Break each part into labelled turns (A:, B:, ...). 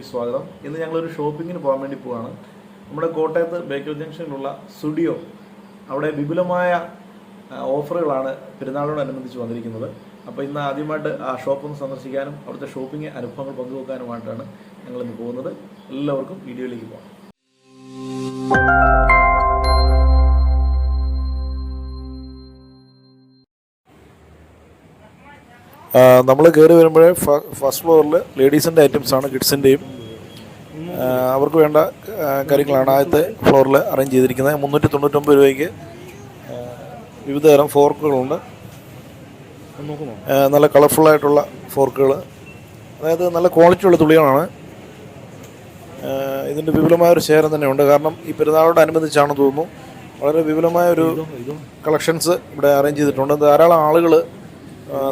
A: സ്വാഗതം. ഇന്ന് ഞങ്ങളൊരു ഷോപ്പിങ്ങിന് പോകാൻ വേണ്ടി പോവാണ്. നമ്മുടെ കോട്ടയത്ത് ബേക്കൽ ജംഗ്ഷനിലുള്ള സ്റ്റുഡിയോ അവിടെ വിപുലമായ ഓഫറുകളാണ് പെരുന്നാളിനോടനുബന്ധിച്ച് വന്നിരിക്കുന്നത്. അപ്പോൾ ഇന്ന് ആദ്യമായിട്ട് ആ ഷോപ്പ് ഒന്ന് സന്ദർശിക്കാനും അവിടുത്തെ ഷോപ്പിംഗ് അനുഭവങ്ങൾ പങ്കുവെക്കാനുമായിട്ടാണ് ഞങ്ങൾ ഇന്ന് പോകുന്നത്. എല്ലാവർക്കും വീഡിയോയിലേക്ക് പോകാം. നമ്മൾ കയറി വരുമ്പോഴേ ഫസ്റ്റ് ഫ്ലോറിൽ ലേഡീസിന്റെ ഐറ്റംസാണ് കിഡ്സിന്റെയും അവർക്ക് വേണ്ട കാര്യങ്ങളാണ് ആദ്യത്തെ ഫ്ലോറിൽ അറേഞ്ച് ചെയ്തിരിക്കുന്നത്. മുന്നൂറ്റി തൊണ്ണൂറ്റൊമ്പത് രൂപയ്ക്ക് വിവിധ തരം ഫോർക്കുകളുണ്ട് നല്ല കളർഫുള്ളായിട്ടുള്ള ഫോർക്കുകൾ അതായത് നല്ല ക്വാളിറ്റി ഉള്ള ആ, ഇതിന്റെ വിപുലമായ ഒരു ശേഖരം തന്നെയുണ്ട്. കാരണം ഈ പെരുന്നാളോടനുബന്ധിച്ചാണെന്ന് തോന്നുന്നു. വളരെ വിപുലമായ ഒരു കളക്ഷൻസ് ഇവിടെ അറേഞ്ച് ചെയ്തിട്ടുണ്ട്. ധാരാളം ആളുകൾ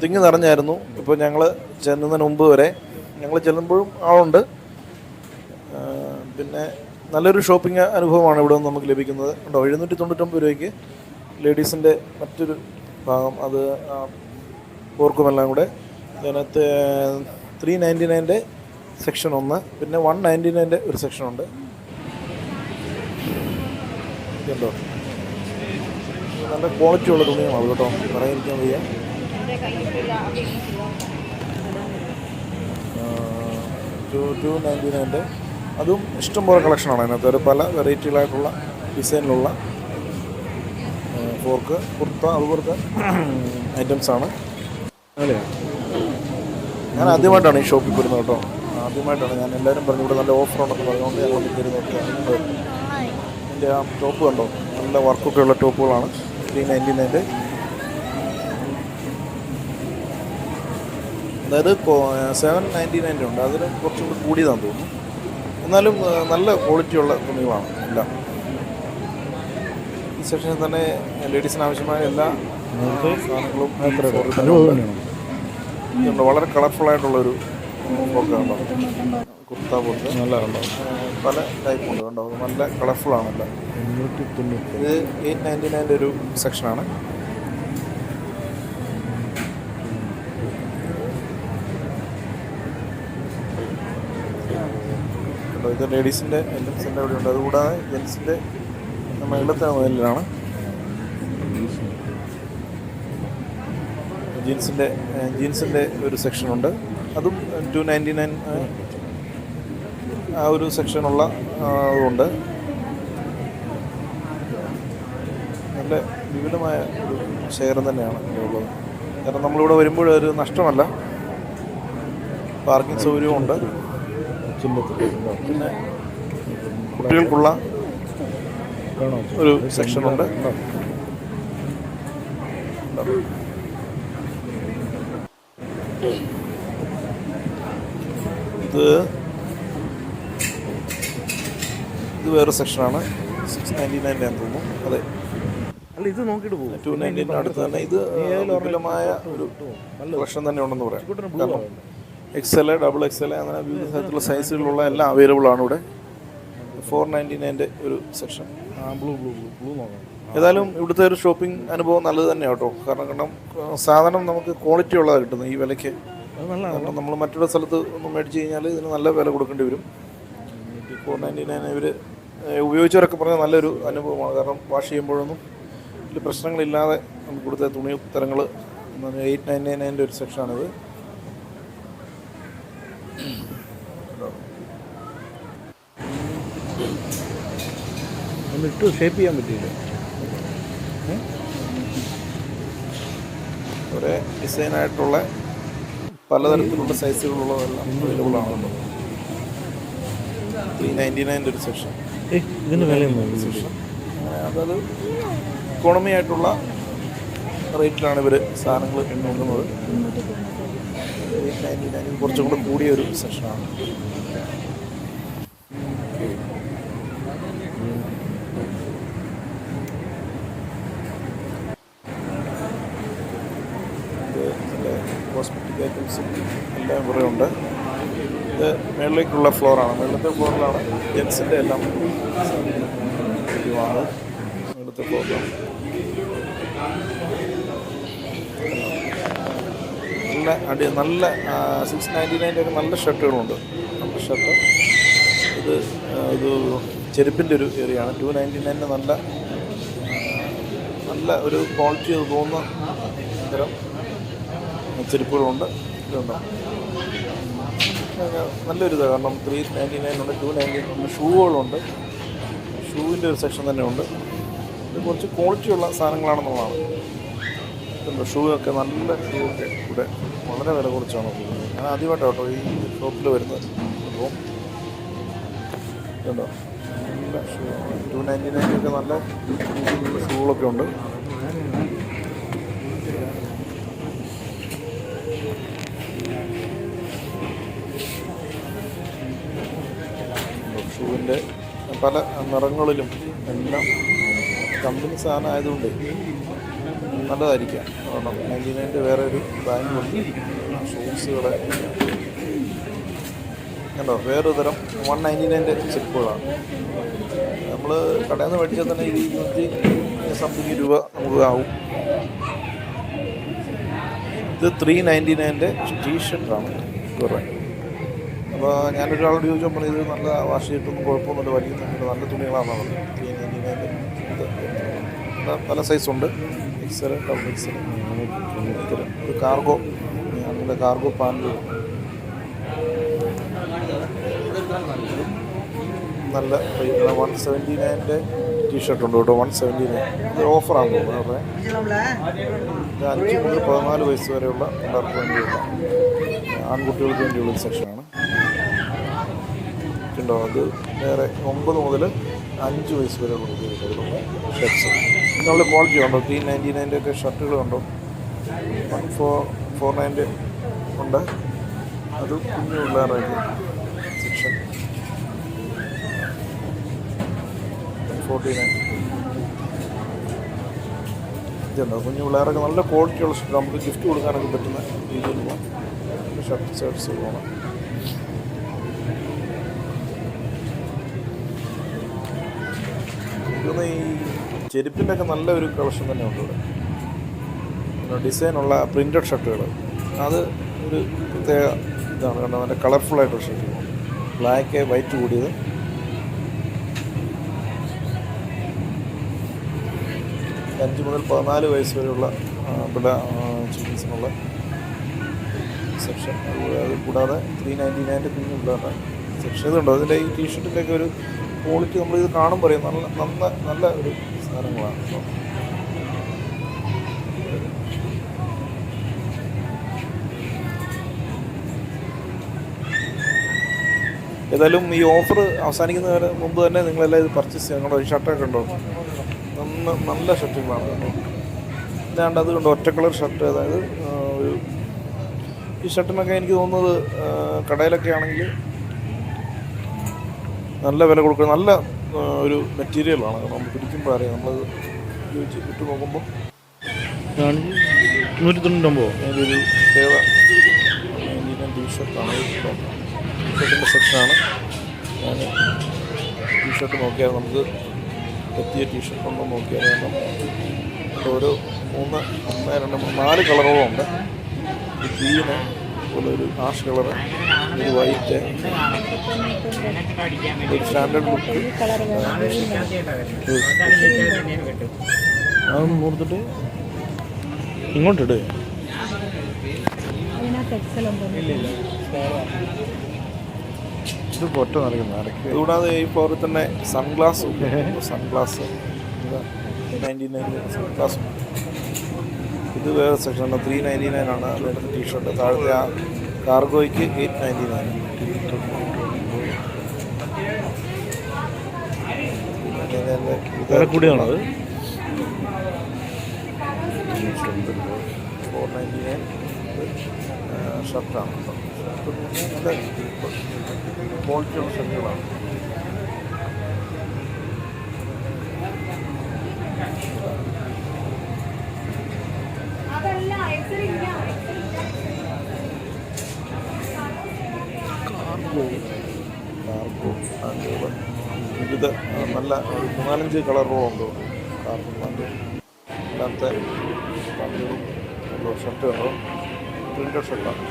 A: തിങ്ങി നിറഞ്ഞായിരുന്നു. ഇപ്പോൾ ഞങ്ങൾ ചെല്ലുന്നതിന് മുമ്പ് വരെ ഞങ്ങൾ ചെല്ലുമ്പോഴും ആളുണ്ട്. പിന്നെ നല്ലൊരു ഷോപ്പിംഗ് അനുഭവമാണ് ഇവിടെ നിന്ന് നമുക്ക് ലഭിക്കുന്നത്. ഉണ്ടോ? എഴുന്നൂറ്റി തൊണ്ണൂറ്റൊമ്പത് രൂപയ്ക്ക് ലേഡീസിന്റെ മറ്റൊരു ഭാഗം. അത് ഓർക്കുമെല്ലാം കൂടെ. അതിനകത്ത് ത്രീ നയന്റി നയന്റെ സെക്ഷൻ ഒന്ന് പിന്നെ വൺ നയന്റി നയന്റെ ഒരു സെക്ഷനുണ്ട് ഉണ്ടോ. നല്ല ക്വാളിറ്റി ഉള്ള തുണികളാണ് കേട്ടോ. പറയാതിരിക്കാൻ വയ്യ. Two two ninety nine. അതും ഇഷ്ടംപോലെ കളക്ഷനാണ് അതിനകത്ത്. ഒരു പല വെറൈറ്റികളായിട്ടുള്ള ഡിസൈനിലുള്ള ഫോർക്ക് കുർത്ത അതുപോലത്തെ ഐറ്റംസാണ് ഞാൻ ആദ്യമായിട്ടാണ് ഈ ഷോപ്പിൽ വരുന്നത് കേട്ടോ. ആദ്യമായിട്ടാണ് ഞാൻ എല്ലാവരും പറഞ്ഞു ഇവിടെ നല്ല ഓഫറുണ്ടെന്ന് പറഞ്ഞുകൊണ്ട് ഞങ്ങൾ നോക്കിയാണ് എന്റെ ആ ടോപ്പ് കണ്ടോ? നല്ല വർക്കൊക്കെ ഉള്ള ടോപ്പുകളാണ്. Three ninety nine. അതായത് സെവൻ നയന്റി നയന്റെ ഉണ്ട്. അതിന് കുറച്ചും കൂടി കൂടിയതാണെന്ന് തോന്നുന്നു. എന്നാലും നല്ല ക്വാളിറ്റിയുള്ള തുണികളാണ് എല്ലാം. ഈ സെക്ഷനിൽ തന്നെ ലേഡീസിന് ആവശ്യമായ എല്ലാ സാധനങ്ങളും. ഇതുണ്ട്. വളരെ കളർഫുൾ ആയിട്ടുള്ളൊരു ഫ്രോക്കാണ് കുർത്ത പോലത്തെ. നല്ല പല ടൈപ്പ് ഉണ്ട് കണ്ടോ? നല്ല കളർഫുൾ ആണല്ലോ. ഇത് എയ്റ്റ് നയന്റി നയന്റെ ഒരു സെക്ഷനാണ് കണ്ടോ ഇത് ലേഡീസിന്റെ ഐറ്റംസിന്റെ ഇവിടെ ഉണ്ട്. അതുകൂടാതെ ജെൻസിന്റെ മേളത്തെ മുതലിലാണ്. ജീൻസിന്റെ ജീൻസിന്റെ ഒരു സെക്ഷനുണ്ട് അതും ടു നയന്റി നയൻ ആ ഒരു സെക്ഷനുള്ള ഉണ്ട്. നല്ല വിപുലമായ ഒരു ശേഖരം തന്നെയാണ് ഉള്ളത്. കാരണം നമ്മളിവിടെ വരുമ്പോൾ ഒരു നഷ്ടമല്ല. പാർക്കിംഗ് സൗകര്യവും പിന്നെ കുട്ടികൾക്കുള്ള ഒരു സെക്ഷനുണ്ട് ഇത് ഇത് വേറെ സെക്ഷനാണ് സിക്സ് നയന്റി നയന്റെ തോന്നുന്നു. അതെ.
B: അല്ല ഇത് നോക്കിയിട്ട് പോകും
A: ടു നയന്റീന്റെ അടുത്ത് തന്നെ ഇത് വിപുലമായ ഒരു കളക്ഷൻ തന്നെ ഉണ്ടെന്ന് പറയാം. കാരണം X L double X L അങ്ങനെ വിവിധ തരത്തിലുള്ള സൈസുകളുള്ള എല്ലാം അവൈലബിൾ ആണ് ഇവിടെ. ഫോർ നയന്റി നയന്റെ ഒരു section
B: blue blue blue blue നോക്കാം
A: ഏതായാലും ഇവിടുത്തെ ഒരു ഷോപ്പിംഗ് അനുഭവം നല്ലത് തന്നെയാണ് കേട്ടോ. കാരണം കാരണം സാധനം നമുക്ക് ക്വാളിറ്റി ഉള്ളതാണ് കിട്ടുന്നത് ഈ വിലയ്ക്ക്. കാരണം നമ്മൾ മറ്റുള്ള സ്ഥലത്ത് ഒന്ന് മേടിച്ച് കഴിഞ്ഞാൽ ഇതിന് നല്ല വില കൊടുക്കേണ്ടി വരും. ഫോർ നയന്റി നയൻ ഇവർ ഉപയോഗിച്ചവരൊക്കെ പറഞ്ഞാൽ നല്ലൊരു അനുഭവമാണ്. കാരണം വാഷ് ചെയ്യുമ്പോഴൊന്നും വലിയ പ്രശ്നങ്ങളില്ലാതെ നമുക്ക് കൊടുത്ത തുണി തരങ്ങൾ എയ്റ്റ് നയൻ നയന്റെ ഒരു സെക്ഷനാണിത്
B: ഒന്ന് ഇട്ട് ഷേപ്പ് ചെയ്യാൻ പറ്റിയില്ല.
A: ഒരേ ഡിസൈനായിട്ടുള്ള പലതരത്തിലുള്ള സൈസുകളുള്ളതെല്ലാം അവൈലബിൾ ആണല്ലോ. ത്രീ നയന്റി നയന്റെ ഒരു സെക്ഷൻ
B: ഇതിന് വില
A: സെക്ഷൻ അതത് ഇക്കോണമി ആയിട്ടുള്ള റേറ്റിലാണ് ഇവർ സാധനങ്ങൾ കൊണ്ടുവന്നത് കുറച്ചും കൂടെ കൂടിയ ഒരു നല്ല കോസ്മെറ്റിക് ഐറ്റംസും എല്ലാം കുറേ ഉണ്ട്. ഇത് മേളിലേക്കുള്ള ഫ്ലോറാണ് മേളത്തെ ഫ്ലോറിലാണ് ജെൻസിന്റെ എല്ലാം ലഭ്യമാണ് മേളത്തെ ഫ്ലോറിലാണ് നല്ല അടി നല്ല സിക്സ് നയന്റി നയന്റെ ഒക്കെ നല്ല ഷർട്ടുകളുണ്ട്. നല്ല ഷർട്ട്. ഇത് ഇത് ചെരുപ്പിന്റെ ഒരു ഏരിയയാണ് ടു നയന്റി നയന്റെ നല്ല നല്ല ഒരു ക്വാളിറ്റി തോന്നുന്ന തരം ചെരുപ്പുകളുണ്ട്. ഇതുണ്ടോ നല്ലൊരു ഇതാണ് കാരണം ത്രീ നയന്റി നയൻ ഉണ്ട് ടു നയന്റി ഉണ്ട്. ഷൂകളുണ്ട് ഷൂവിന്റെ ഒരു സെക്ഷൻ തന്നെ ഉണ്ട് ഇത് കുറച്ച് ക്വാളിറ്റിയുള്ള സാധനങ്ങളാണെന്നുള്ളതാണ്. ഷൂ ഒക്കെ നല്ല ഷൂ ഒക്കെ ഇവിടെ വളരെ വില കുറച്ചാണ് ഞാൻ ആദ്യമായിട്ട് കേട്ടോ ഈ ഷോപ്പിൽ വരുന്നത്. അപ്പോൾ കണ്ടോ നല്ല ഷൂ. ടു നയന്റി നയൻ ഒക്കെ നല്ല ഷൂകളൊക്കെ ഉണ്ട്. ഷൂവിന്റെ പല നിറങ്ങളിലും എല്ലാം കമ്പനി സാധനം ആയതുകൊണ്ട് നല്ലതായിരിക്കാം. കാരണം നയന്റെ വേറെ ഒരു ബാങ്കുണ്ട് ഷൂസുകളെ കണ്ടോ? വേറൊരു തരം വൺ നയന്റി നയന്റെ ചെരുപ്പുകളാണ് നമ്മൾ കടയിൽ നിന്ന് മേടിച്ചാൽ തന്നെ ഇരുന്നൂറ്റി സംതിങ് രൂപ നമുക്ക് ആവും. ഇത് ത്രീ നയന്റി നയന്റെ ടീ ഷർട്ടാണ് കുറേ അപ്പോൾ ഞാനൊരാളോട് ചോദിച്ചപ്പോൾ പറഞ്ഞു ഇത് നല്ല വാഷ് ചെയ്തിട്ടൊന്നും കുഴപ്പമൊന്നുമില്ല. വലിയ നല്ല തുണികളാണ് ത്രീ നയന്റി നയന്റെ പല സൈസുണ്ട് എക്സൽ ഡബിൾ എക്സൽ ഒരു കാർഗോ നമ്മുടെ കാർഗോ പാന്റ് നല്ല one seventy nine T shirt ഉണ്ട് കേട്ടോ വൺ സെവന്റി നയൻ ഇത് ഓഫറാണ് അവരുടെ അഞ്ച് മുതൽ പതിനാല് വയസ്സ് വരെയുള്ള പിള്ളേർക്ക് വേണ്ടിയുള്ള ആൺകുട്ടികൾക്ക് വേണ്ടിയുള്ള സെക്ഷനാണ് ഉണ്ടോ അത് വേറെ ഒമ്പത് മുതൽ അഞ്ച് വയസ്സ് വരെയുള്ള കുട്ടികൾക്ക് ഷർട്ട്സ് നല്ല ക്വാളിറ്റി ഉണ്ടോ? ത്രീ നയന്റി നയന്റെ ഒക്കെ ഷർട്ടുകളുണ്ടോ വൺ ഫോർ ഫോർ നയന്റെ ഉണ്ട്. അത് കുഞ്ഞു പിള്ളേരുടെ സെക്ഷൻ ഫോർട്ടി നയൻ ഇതുണ്ടോ? കുഞ്ഞു പിള്ളേരൊക്കെ നല്ല ക്വാളിറ്റിയുള്ള ഷർട്ട് നമുക്ക് ഗിഫ്റ്റ് കൊടുക്കാനൊക്കെ പറ്റുന്ന രീതിയിലുള്ള ഷർട്ട് ഷർട്ട്സ് പോകണം എനിക്കൊന്ന് ഈ ചെരുപ്പിന്റെ ഒക്കെ നല്ലൊരു കളക്ഷൻ തന്നെ ഉണ്ട് ഇവിടെ ഡിസൈനുള്ള പ്രിന്റഡ് ഷർട്ടുകൾ. അത് ഒരു പ്രത്യേക ഇതാണ്. കാരണം നല്ല കളർഫുള്ളായിട്ടുള്ള ഷർട്ട്. ബ്ലാക്ക് വൈറ്റ് കൂടിയത്. അഞ്ച് മുതൽ പതിനാല് വയസ്സ് വരെയുള്ള പിള്ള ചിൽഡ്രൻസിനുള്ള സെക്ഷൻ. അത് കൂടാതെ ത്രീ നയന്റി നയന്റെ കുഞ്ഞു പിള്ളേരുടെ സെക്ഷൻ. ഇതുണ്ടോ. അതിന്റെ ഈ ടീഷർട്ടിന്റെയൊക്കെ ഒരു ക്വാളിറ്റി നമ്മളിത് കാണുമ്പോൾ അറിയാം. നല്ല നല്ല നല്ല ഒരു ഏതായാലും ഈ ഓഫർ അവസാനിക്കുന്നതിന് മുമ്പ് തന്നെ നിങ്ങളെല്ലാം ഇത് പർച്ചേസ് ചെയ്യണം. നിങ്ങളുടെ ഒരു ഷർട്ടൊക്കെ ഉണ്ടോ? നല്ല നല്ല ഷർട്ടുകളാണ് കേട്ടോ. ഇതാണ്ട് അത് കണ്ടോ ഒറ്റ കളർ ഷർട്ട് അതായത് ഒരു ഈ ഷർട്ടിനൊക്കെ എനിക്ക് തോന്നുന്നത് കടയിലൊക്കെ ആണെങ്കിൽ നല്ല വില കൊടുക്കുക നല്ല ഒരു മെറ്റീരിയലാണ് നമ്മൾ പിടിക്കുമ്പോൾ അറിയാം നമ്മൾ ഉപയോഗിച്ച് ഇട്ട് നോക്കുമ്പോൾ
B: നൂറ്റി തൊണ്ണൂറ്റൊമ്പതോ?
A: പ്രത്യേകത ഇന്ത്യൻ ടീഷർട്ടാണ് ടീഷർട്ടിന്റെ സെക്ഷനാണ് ഞാൻ ടീഷർട്ട് നോക്കിയാൽ നമുക്ക് പറ്റിയ ടീഷർട്ട് ഉണ്ടോ നോക്കിയാൽ കാരണം ഓരോ മൂന്ന് ഒന്ന് രണ്ട് മൂന്ന് നാല് കളറുകളുണ്ട് ഉണ്ട് ഒരു ഒരു ആഷ് കളറ് ഒരു വൈറ്റ് ഒരു സ്റ്റാൻഡേർഡ് ബുക്ക് അതൊന്ന് കൊടുത്തിട്ട് ഇങ്ങോട്ടിട്. ഇത് പൊറ്റ നടക്കുന്ന കൂടാതെ ഈ ഫ്ലോറിൽ തന്നെ sunglass sunglass ninety nine sunglass ഇത് വേറെ സെക്ഷനാണ് ത്രീ നയന്റി നയൻ ആണ്. അതിന്റെ ടീ ഷർട്ട് താഴത്തെ ആ കാർഗോയ്ക്ക് എയ്റ്റ് നയന്റി നയൻ
B: വില കൂടിയാണോ അത്?
A: ഫോർ നയന്റി നയൻ ഷർട്ടാണ് ഷർട്ട് ക്വാളിറ്റിയുള്ള ഷർട്ടുകളാണ് നല്ല മൂന്നാലഞ്ച് കളറുകളുണ്ട് കാർഗോ പാന്റ് അല്ലാത്ത ഷർട്ട് കളറും പ്രിന്റഡ് ഷർട്ടാണ്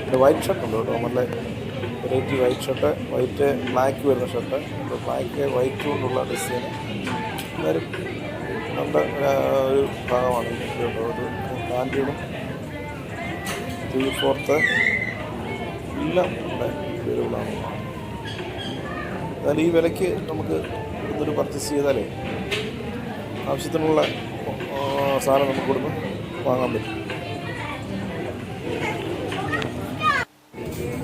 A: പിന്നെ വൈറ്റ് ഷർട്ട് ഉണ്ട് കേട്ടോ. നല്ല variety white shirt white black വരുന്ന ഷർട്ട് ബ്ലാക്ക് വൈറ്റ് കൊണ്ടുള്ള ഡിസൈൻ എന്തായാലും നല്ല ഒരു ഭാഗമാണ് കേട്ടോ ഒരു പാന്റുകളും ത്രീ ഫോർത്ത് എല്ലാം ഇവിടെ അവൈലബിളാണ് എന്നാൽ ഈ വിലയ്ക്ക് നമുക്ക് ഒരു പർച്ചേസ് ചെയ്താലേ ആവശ്യത്തിനുള്ള സാധനം നമുക്ക് ഇവിടുന്ന് വാങ്ങാൻ പറ്റും.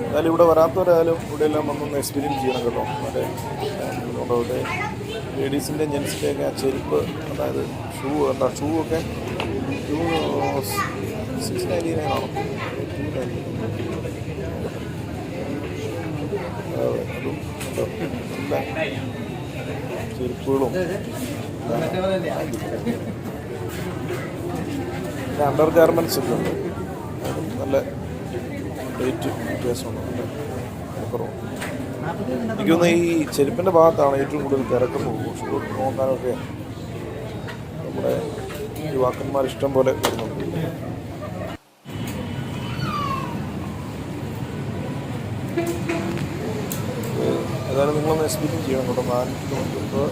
A: എന്നാലും ഇവിടെ വരാത്തവരായാലും ഇവിടെ എല്ലാം വന്നൊന്ന് എക്സ്പീരിയൻസ് ചെയ്യണം കേട്ടോ. മറ്റേ അവിടെ ഇവിടെ ലേഡീസിന്റെ ജെൻസിന്റെ ഒക്കെ ആ ചെരുപ്പ് അതായത് ഷൂ എന്താ ഷൂ ഒക്കെ ടു സിക്സ് നയന്റി നയൻ ആണോ അതെ അതും ഉണ്ട്. നല്ല ചെരുപ്പുകളും അണ്ടർ ഗാർമെന്റ്സ് ഒക്കെ ഉണ്ട് നല്ല റേറ്റ് വ്യത്യാസമുണ്ട് വിലക്കുറവുണ്ട് എനിക്ക് ഈ ചെരുപ്പിന്റെ ഭാഗത്താണ് ഏറ്റവും കൂടുതൽ തിരക്ക് പോകും നോക്കാനൊക്കെ നമ്മുടെ യുവാക്കന്മാർ ഇഷ്ടം പോലെ വരുന്നുണ്ട്. ഏതായാലും നിങ്ങളൊന്ന് എക്സ്പീരിയൻസ് ചെയ്യണം കേട്ടോ. നാനൂറ്റി തൊണ്ണൂറ്റൊമ്പത്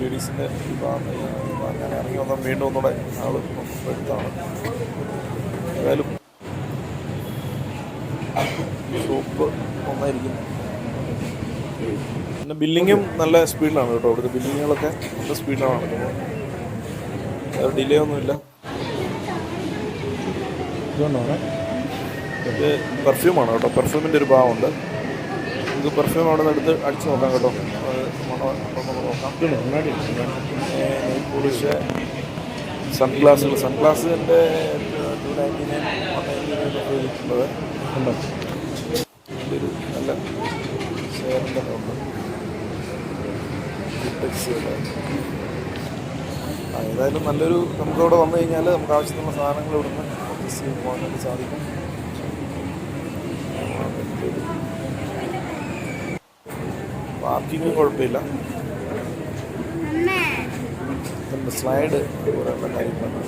A: ലേഡീസിന്റെ ഞാൻ ഇറങ്ങി വന്നാൽ വീണ്ടും ഒന്നുകൂടെ ആൾ എടുത്താണ് ഏതായാലും ഷോപ്പ് ഒന്നായിരിക്കും പിന്നെ ബില്ലിങ്ങും നല്ല സ്പീഡിലാണ് കേട്ടോ. ഇവിടുത്തെ ബില്ലിങ്ങുകളൊക്കെ നല്ല സ്പീഡിലാണ് നടക്കുന്നത് ഡിലേ ഒന്നുമില്ല. ഇത് പെർഫ്യൂമാണ് കേട്ടോ. പെർഫ്യൂമിന്റെ ഒരു ഭാഗമുണ്ട്. നമുക്ക് പെർഫ്യൂം അവിടെ നിന്ന് എടുത്ത് അടിച്ച് നോക്കാം കേട്ടോ. ഉണ്ടോ നോക്കാം പോളിഷ് സൺഗ്ലാസുകൾ. സൺഗ്ലാസിന്റെ two ninety nine one ninety nine നല്ല ഷെയറിന്റെ ഉണ്ട് ഏതായാലും നല്ലൊരു നമുക്കവിടെ വന്നു കഴിഞ്ഞാൽ നമുക്ക് ആവശ്യത്തിനുള്ള സാധനങ്ങൾ ഇവിടുന്ന് പർച്ചേസ് സാധിക്കും. പാർക്കിങ് കുഴപ്പമില്ല. സ്ലൈഡ് അതുപോലെ കാര്യങ്ങളാണ്.